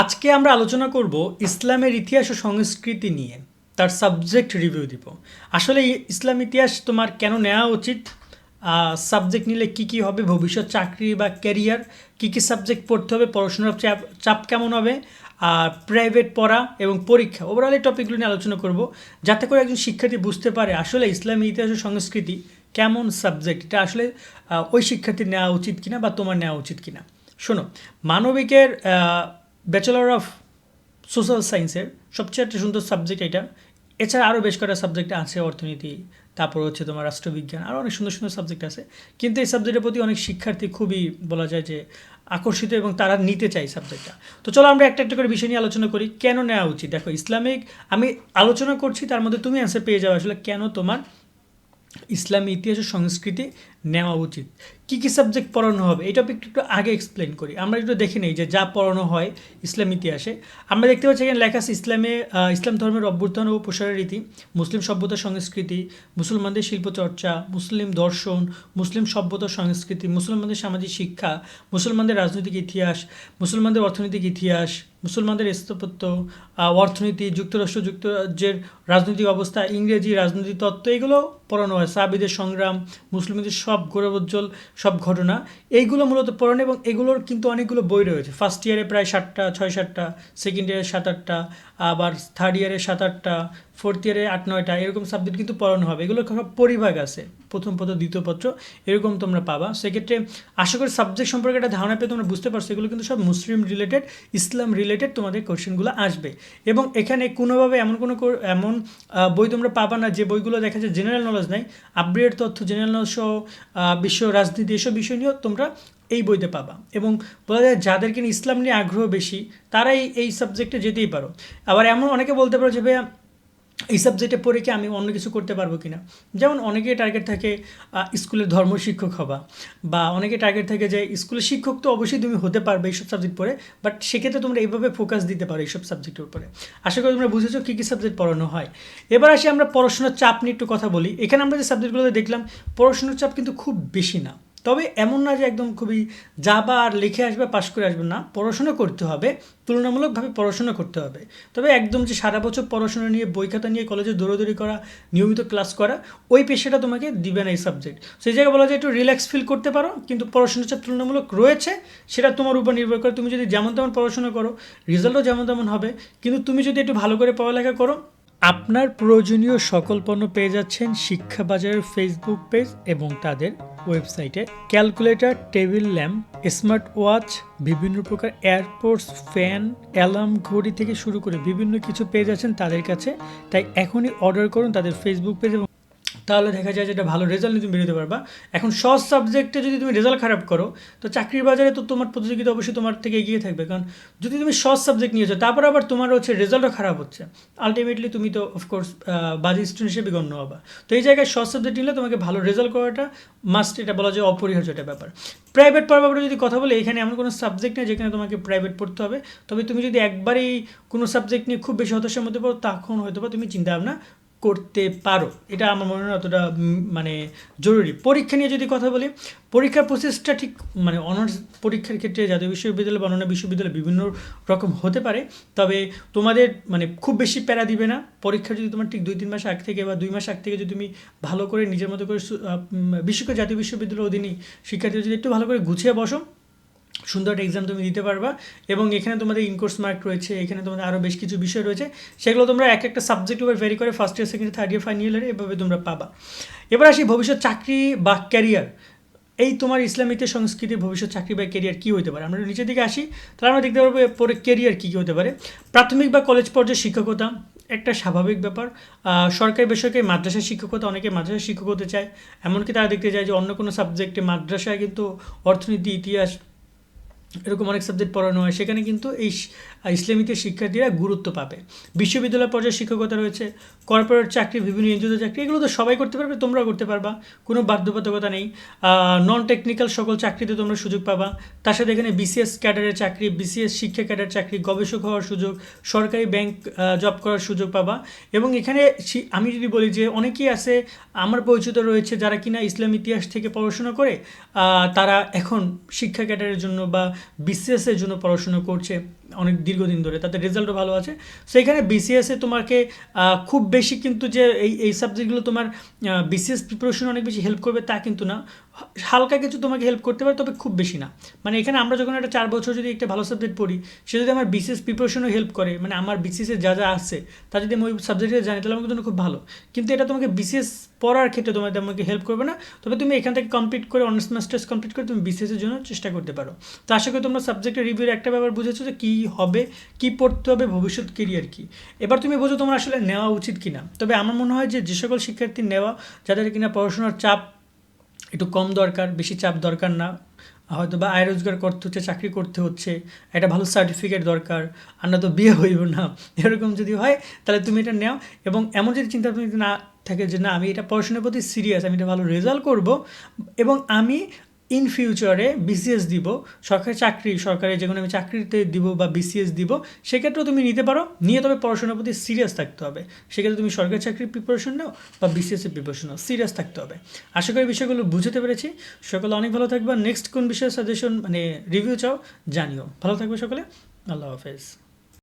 আজকে আমরা আলোচনা করব ইসলামের ইতিহাস ও সংস্কৃতি নিয়ে। তার সাবজেক্ট রিভিউ দিব। আসলে ইসলাম ইতিহাস তোমার কেন নেওয়া উচিত? সাবজেক্ট নিলে কি কি হবে? ভবিষ্যৎ চাকরি বা ক্যারিয়ার কি কি সাবজেক্ট পড়তে হবে? পড়াশোনার চাপ চাপ কেমন হবে? আর প্রাইভেট পড়া এবং পরীক্ষা ওভারঅল এই টপিকগুলো নিয়ে আলোচনা করব, যাতে করে একজন শিক্ষার্থী বুঝতে পারে আসলে ইসলামী ইতিহাস ও সংস্কৃতি কেমন সাবজেক্ট এটা আসলে ওই শিক্ষার্থীর নেওয়া উচিত কিনা বা তোমার নেওয়া উচিত কিনা। শোনো, মানবিকের ব্যাচেলর অফ সোশ্যাল সায়েন্সের সবচেয়ে একটা সুন্দর সাবজেক্ট এটা। এছাড়া আরও বেশ কয়েকটা সাবজেক্ট আছে অর্থনীতি, তারপর হচ্ছে তোমার রাষ্ট্রবিজ্ঞান আরও অনেক সুন্দর সুন্দর সাবজেক্ট আছে। কিন্তু এই সাবজেক্টের প্রতি অনেক শিক্ষার্থী খুবই বলা যায় যে আকর্ষিত এবং তারা নিতে চায় সাবজেক্টটা তো চলো আমরা একটা একটা করে বিষয় নিয়ে আলোচনা করি, কেন নেওয়া উচিত? দেখো, ইসলামিক, আমি আলোচনা করছি, তার মধ্যে তুমি অ্যান্সার পেয়ে যাবে আসলে কেন তোমার ইসলামী ইতিহাস ও সংস্কৃতি নেওয়া উচিত। কী কী সাবজেক্ট পড়ানো হবে, এই টপিকটা একটু আগে এক্সপ্লেন করি। আমরা একটু দেখে নিই যে যা পড়ানো হয় ইসলাম ইতিহাসে। আমরা দেখতে পাচ্ছি এখানে লেখা আছে ইসলামে ইসলাম ধর্মের অভ্যুত্থান ও প্রসারের রীতি, মুসলিম সভ্যতা সংস্কৃতি, মুসলমানদের শিল্পচর্চা মুসলিম দর্শন, মুসলিম সভ্যতা সংস্কৃতি, মুসলমানদের সামাজিক শিক্ষা, মুসলমানদের রাজনৈতিক ইতিহাস, মুসলমানদের অর্থনৈতিক ইতিহাস, মুসলমানদের স্থাপত্য অর্থনীতি, যুক্তরাষ্ট্র, যুক্তরাজ্যের রাজনৈতিক অবস্থা, ইংরেজি রাজনৈতিক তত্ত্ব, এগুলো পড়ানো হয়। সাবিদের সংগ্রাম, মুসলিমদের সব গৌরবোজ্জ্বল সব ঘটনা। এইগুলো মূলত পড়ানো এবং এগুলোর কিন্তু অনেকগুলো বই রয়েছে। ফার্স্ট ইয়ারে প্রায় ষাটটা ছয় সাতটা সেকেন্ড ইয়ারে সাত আটটা, আবার থার্ড ইয়ারে সাত আটটা ফোর্থ ইয়ারে আট, নয়টা, এরকম সাবজেক্ট কিন্তু পড়ানো হবে। এগুলোর সব পরিভাগ আছে। প্রথম পত্র, দ্বিতীয় পত্র, এরকম তোমরা পাবা। সেক্ষেত্রে আশা করি সাবজেক্ট সম্পর্কে একটা ধারণা পেয়ে তোমরা বুঝতে পারছ। এগুলো কিন্তু সব মুসলিম রিলেটেড ইসলাম রিলেটেড তোমাদের কোশ্চেনগুলো আসবে। এবং এখানে কোনোভাবে এমন কোনো এমন বই তোমরা পাবা না যে বইগুলো দেখা যায় জেনারেল নলেজ নাই। আপডেট তথ্য জেনারেল নলেজ সহ বিশ্ব রাজনীতি এসব বিষয় নিয়েও তোমরা এই বইতে পাবা। এবং বলা যায় যাদের নিয়ে ইসলাম নিয়ে আগ্রহ বেশি, তারাই এই সাবজেক্টে যেতেই পারো। আবার এমন অনেকে বলতে পারো যে, ভাইয়া, এই সাবজেক্টে পড়ে কি আমি অন্য কিছু করতে পারব কিনা? যেমন অনেকের টার্গেট থাকে স্কুলের ধর্ম শিক্ষক হবা বা অনেকে টার্গেট থাকে যে স্কুলের শিক্ষক তো অবশ্যই তুমি হতে পারবে এইসব সাবজেক্ট পড়ে বাট সেক্ষেত্রে তোমরা এইভাবে ফোকাস দিতে পারো এইসব সাবজেক্টের উপরে। আশা করি তোমরা বুঝেছ কী কী সাবজেক্ট পড়ানো হয়। এবার আসি আমরা পড়াশোনার চাপ নিয়ে একটু কথা বলি। এখানে আমরা যে সাবজেক্টগুলোতে দেখলাম, পড়াশোনার চাপ কিন্তু খুব বেশি না। তবে এমন না যে একদম খুবই যাবা আর লিখে আসবে, পাশ করে আসবে না। পড়াশোনা করতে হবে, তুলনামূলকভাবে পড়াশোনা করতে হবে। তবে একদম যে সারা বছর পড়াশোনা নিয়ে, বই খাতা নিয়ে, কলেজে দৌড়াদৌড়ি করা, নিয়মিত ক্লাস করা, ওই পেশাটা তোমাকে দিবে না এই সাবজেক্ট সেই জায়গায় বলা যায় একটু রিল্যাক্স ফিল করতে পারো, কিন্তু পড়াশোনার চাপ তুলনামূলক রয়েছে, সেটা তোমার উপর নির্ভর করে তুমি যদি যেমন তেমন পড়াশোনা করো রেজাল্টও যেমন তেমন হবে, কিন্তু তুমি যদি একটু ভালো করে পড়ালেখা করো আপনার প্রয়োজনীয় সকল পণ্য পেয়ে যাচ্ছেন শিক্ষা বাজারের ফেসবুক পেজ এবং তাদের ওয়েবসাইটে calculator table lamp smart watch বিভিন্ন প্রকার এয়ারপোর্টস ফ্যান অ্যালার্ম ঘড়ি থেকে শুরু করে বিভিন্ন কিছু পেয়ে যাচ্ছেন তাদের কাছে। তাই এখনই অর্ডার করুন তাদের ফেসবুক পেজ এবং তাহলে দেখা যায় যে এটা ভালো রেজাল্ট নিয়ে তুমি বেরোতে পারবা। এখন সব সাবজেক্টে যদি তুমি রেজাল্ট খারাপ করো, তো চাকরির বাজারে তো তোমার প্রতিযোগিতা অবশ্যই তোমার থেকে এগিয়ে থাকবে। কারণ যদি তুমি সব সাবজেক্ট নিয়েছো তারপর আবার তোমার হচ্ছে রেজাল্টও খারাপ হচ্ছে। আলটিমেটলি তুমি তো অফকোর্স বাজি স্টুডেন্ট হিসেবে গণ্য হবা। তো এই জায়গায় সব সাবজেক্ট নিলে তোমাকে ভালো রেজাল্ট করাটা মাস্ট এটা বলা যায় অপরিহার্য একটা ব্যাপার। প্রাইভেট পড়ার ব্যাপারে যদি কথা বলি, এখানে এমন কোনো সাবজেক্ট নেই যেখানে তোমাকে প্রাইভেট পড়তে হবে। তবে তুমি যদি একবারেই কোনো সাবজেক্ট নিয়ে খুব বেশি হতাশার মধ্যে পড়ো, তখন হয়তো বা তুমি চিন্তা ভাবনা করতে পারো। এটা আমার মনে হয় অতটা মানে জরুরি। পরীক্ষা নিয়ে যদি কথা বলি পরীক্ষার প্রসেসটা ঠিক মানে অনার্স পরীক্ষার ক্ষেত্রে জাতীয় বিশ্ববিদ্যালয় বা অন্যান্য বিশ্ববিদ্যালয় বিভিন্ন রকম হতে পারে। তবে তোমাদের মানে খুব বেশি প্যারা দিবে না। পরীক্ষা যদি তোমার ঠিক দুই তিন মাস আগ থেকে বা দুই মাস আগ থেকে যদি তুমি ভালো করে নিজের মতো করে উম, বিশ্বকে জাতীয় বিশ্ববিদ্যালয়ের অধীনে শিক্ষার্থীরা যদি একটু ভালো করে গুছিয়ে বসো সুন্দর একটা এক্সাম তুমি দিতে পারবা। এবং এখানে তোমাদের ইনকোর্স মার্ক রয়েছে, এখানে তোমাদের আরও বেশ কিছু বিষয় রয়েছে। সেগুলো তোমরা এক একটা সাবজেক্ট উপর ভেরি করে first year second third year final ইয়ারে এভাবে তোমরা পাবা। এবার আসি ভবিষ্যৎ চাকরি বা ক্যারিয়ার এই তোমার ইসলামিতে সংস্কৃতির ভবিষ্যৎ চাকরি বা ক্যারিয়ার কী হতে পারে? আমরা নিচের দিকে আসি, তাহলে আমরা দেখতে পারব পরে ক্যারিয়ার কী কী হতে পারে। প্রাথমিক বা কলেজ পর্যায়ে শিক্ষকতা, একটা স্বাভাবিক ব্যাপার। সরকারি, বেসরকারি মাদ্রাসা শিক্ষকতা, অনেকে মাদ্রাসা শিক্ষক হতে চায়। এমনকি তারা দেখতে চায় যে অন্য কোনো সাবজেক্টে মাদ্রাসায় কিন্তু অর্থনীতি, ইতিহাস এরকম অনেক সাবজেক্ট পড়ানো হয়। সেখানে কিন্তু এই ইসলামিকের শিক্ষার্থীরা গুরুত্ব পাবে। বিশ্ববিদ্যালয় পর্যায়ে শিক্ষকতা রয়েছে কর্পোরেট চাকরি, বিভিন্ন এনজিওতে চাকরি, এগুলো তো সবাই করতে পারবে, তোমরাও করতে পারবা, কোনো বাধ্যবাধকতা নেই। নন টেকনিক্যাল সকল চাকরিতে তোমরা সুযোগ পাবা। তার সাথে এখানে বিসিএস ক্যাডারের চাকরি বিসিএস শিক্ষা ক্যাডার চাকরি, গবেষক হওয়ার সুযোগ, সরকারি ব্যাংক জব করার সুযোগ পাবা। এবং এখানে আমি যদি বলি যে অনেকেই আছে, আমার পরিচিত রয়েছে যারা কিনা ইসলাম ইতিহাস থেকে পড়াশোনা করে তারা এখন শিক্ষা ক্যাডারের জন্য বা বিসিএসের জন্য পড়াশুনো করছে। অনেক দীর্ঘদিন ধরে, তাতে রেজাল্টও ভালো আছে। সেইখানে বিসিএসে তোমাকে খুব বেশি কিন্তু যে এই এই সাবজেক্টগুলো তোমার বিসিএস প্রিপারেশন অনেক বেশি হেল্প করবে তা কিন্তু না। হালকা কিছু তোমাকে হেল্প করতে পারে, তবে খুব বেশি না। মানে এখানে আমরা যখন একটা চার বছর যদি একটা ভালো সাবজেক্ট পড়ি, সে যদি আমার বিসিএস প্রিপারেশনও হেল্প করে মানে আমার বিসিএসে যা যা আছে, তা যদি আমি ওই সাবজেক্টে জানি, তাহলে আমার জন্য খুব ভালো। কিন্তু এটা তোমাকে বিসিএস পড়ার ক্ষেত্রে তোমাদের আমাকে হেল্প করবে না। তবে তুমি এখান থেকে কমপ্লিট করে অনার্স মাস্টার্স কমপ্লিট করে তুমি বিসিএস এর জন্য চেষ্টা করতে পারো। তো আশা করি তোমরা সাবজেক্টের রিভিউর একটা ব্যাপার বুঝেছ যে কী হবে, কি পড়তে হবে, ভবিষ্যৎ কেরিয়ার কি? এবার তুমি বোঝো তোমার আসলে নেওয়া উচিত কিনা। তবে আমার মনে হয় যে যে সকল শিক্ষার্থী নেওয়া, যাদের কিনা পড়াশোনার চাপ একটু কম দরকার, বেশি চাপ দরকার না, হয়তো বা আয় রোজগার করতে হচ্ছে, চাকরি করতে হচ্ছে, একটা ভালো সার্টিফিকেট দরকার, আর না তো বিয়ে হইব না, এরকম যদি হয়, তাহলে তুমি এটা নেও। এবং এমন যদি চিন্তা তুমি না থাকে যে না, আমি এটা পড়াশোনার প্রতি সিরিয়াস আমি এটা ভালো রেজাল্ট করব, এবং আমি ইন ফিউচারে বিসিএস দিব, সরকারি চাকরি, সরকারি যে কোনো আমি চাকরিতে দিব বা বিসিএস দিব, সেক্ষেত্রেও তুমি নিতে পারো। নিয়ে তবে পড়াশোনার প্রতি সিরিয়াস থাকতে হবে। সেক্ষেত্রে তুমি সরকারি চাকরির প্রিপারেশন নাও বা বিসিএস এর প্রিপারেশন নাও। সিরিয়াস থাকতে হবে। আশা করি বিষয়গুলো বুঝতে পেরেছি। সকলে অনেক ভালো থাকবে। নেক্সট কোন বিষয়ে সাজেশন মানে রিভিউ চাও, জানিও। ভালো থাকবে সকলে। আল্লাহ হাফেজ।